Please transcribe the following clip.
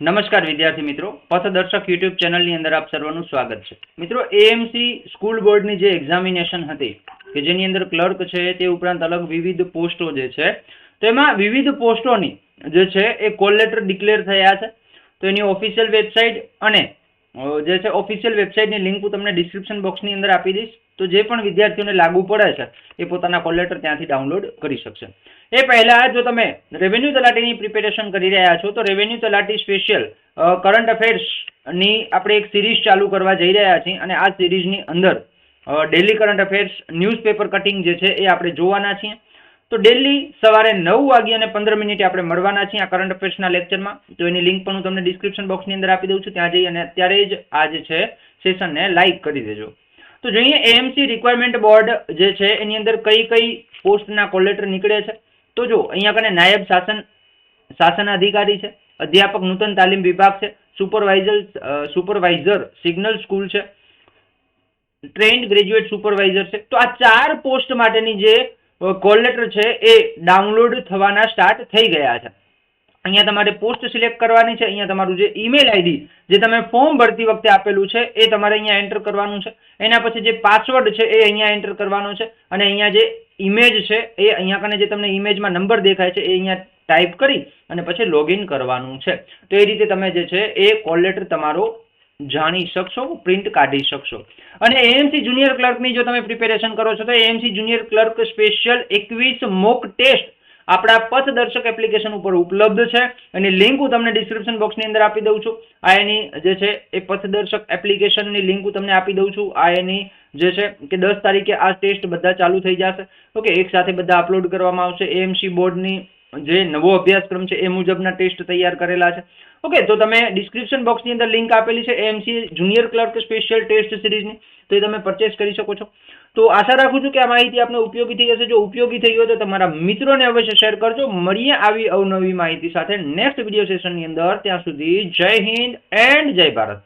નમસ્કાર વિદ્યાર્થી મિત્રો. પથદર્શક યુટ્યુબ ચેનલની અંદર આપ સર્વનું સ્વાગત છે. મિત્રો એએમસી સ્કૂલ બોર્ડની જે એક્ઝામિનેશન હતી, કે જેની અંદર ક્લર્ક છે તે ઉપરાંત અલગ વિવિધ પોસ્ટો જે છે, તો એમાં વિવિધ પોસ્ટોની જે છે એ કોલ લેટર ડિક્લેર થયા છે. તો એની ઓફિશિયલ વેબસાઇટ અને જે છે ઓફિશિયલ વેબસાઇટની લિંક હું તમને ડિસ્ક્રિપ્શન બોક્સની અંદર આપી દઈશ. તો જે પણ વિદ્યાર્થીઓને લાગુ પડે છે, એ પોતાના કોલ લેટર ત્યાંથી ડાઉનલોડ કરી શકશે. એ પહેલા જો તમે રેવન્યુ તલાટીની પ્રિપેરેશન કરી રહ્યા છો, તો રેવન્યુ તલાટી સ્પેશિયલ કરંટ અફેર્સની આપણે એક સિરીઝ ચાલુ કરવા જઈ રહ્યા છીએ અને આ સિરીઝની અંદર daily current affairs newspaper cutting જે છે, એ આપણે જોવાના છીએ. તો ડેલી સવારે નવ વાગ્યે અને પંદર મિનિટે આપણે મળવાના છીએ આ કરંટ અફેર્સના લેક્ચરમાં તો એની લિંક પણ હું તમને ડિસ્ક્રિપ્શન બોક્સની અંદર આપી દઉં છું. ત્યાં જઈ અને અત્યારે જ આ જે છે સેશનને લાઇક કરી દેજો. તો જોઈએ એએમસી રિક્વાયરમેન્ટ બોર્ડ જે છે, એની અંદર કઈ કઈ પોસ્ટના કોલેટર નીકળે છે? તો જો, અહીંયા કને નાયબ શાસન શાસન અધિકારી છે, અધ્યાપક નૂતન તાલીમ વિભાગ છે સુપરવાઇઝર સુપરવાઇઝર સિગ્નલ સ્કૂલ છે ટ્રેન્ડ ગ્રેજ્યુએટ સુપરવાઇઝર છે. તો આ ચાર પોસ્ટ માટેની જે કોલ લેટર છે એ ડાઉનલોડ થવાના સ્ટાર્ટ થઈ ગયા છે. અહીંયા તમારે પોસ્ટ સિલેક્ટ કરવાની છે. અહીંયા તમારું જે ઈમેલ આઈડી જે તમે ફોર્મ ભરતી વખતે આપેલું છે એ તમારે અહીંયા એન્ટર કરવાનું છે. એના પછી જે પાસવર્ડ છે એ અહીંયા એન્ટર કરવાનો છે અને અહીંયા જે ઇમેજ છે એ અહીંયા કને જે તમને ઇમેજમાં નંબર દેખાય છે એ અહીંયા ટાઈપ કરી અને પછી લોગિન કરવાનું છે. તો એ રીતે તમે જે છે એ કોલ લેટર તમારો જાણી શકશો પ્રિન્ટ કાઢી શકશો. અને એએમસી જુનિયર ક્લર્કની જો તમે પ્રિપેરેશન કરો છો, તો એએમસી જુનિયર ક્લર્ક સ્પેશિયલ એકવીસ મોક ટેસ્ટ આપણા પથદર્શક એપ્લિકેશન ઉપર ઉપલબ્ધ છે. અને લિંક હું તમને ડિસ્ક્રિપ્શન બોક્સની અંદર આપી દઉં છું. આ એની જે છે, એ પથદર્શક એપ્લિકેશનની લિંક હું તમને આપી દઉં છું. આ એની જે છે, કે દસ તારીખે આ ટેસ્ટ બધા ચાલુ થઈ જશે. ઓકે એક સાથે બધા અપલોડ કરવામાં આવશે. એએમસી બોર્ડની જે નવો અભ્યાસક્રમ છે એ મુજબના ટેસ્ટ તૈયાર કરેલા છે. ઓકે તો તમે ડિસ્ક્રિપ્શન બોક્સની અંદર લિંક આપેલી છે MC junior clerk special test સિરીઝની તો એ તમે પરચેસ કરી શકો છો. તો આશા રાખું છું કે આ માહિતી આપને ઉપયોગી થઈ હશે. જો ઉપયોગી થઈ હોય તો તમારા મિત્રોને અવશ્ય શેર કરજો. મળીએ આવી અવનવી માહિતી સાથે નેક્સ્ટ વીડિયો સેશનની અંદર. ત્યાં સુધી જય હિન્દ એન્ડ જય ભારત.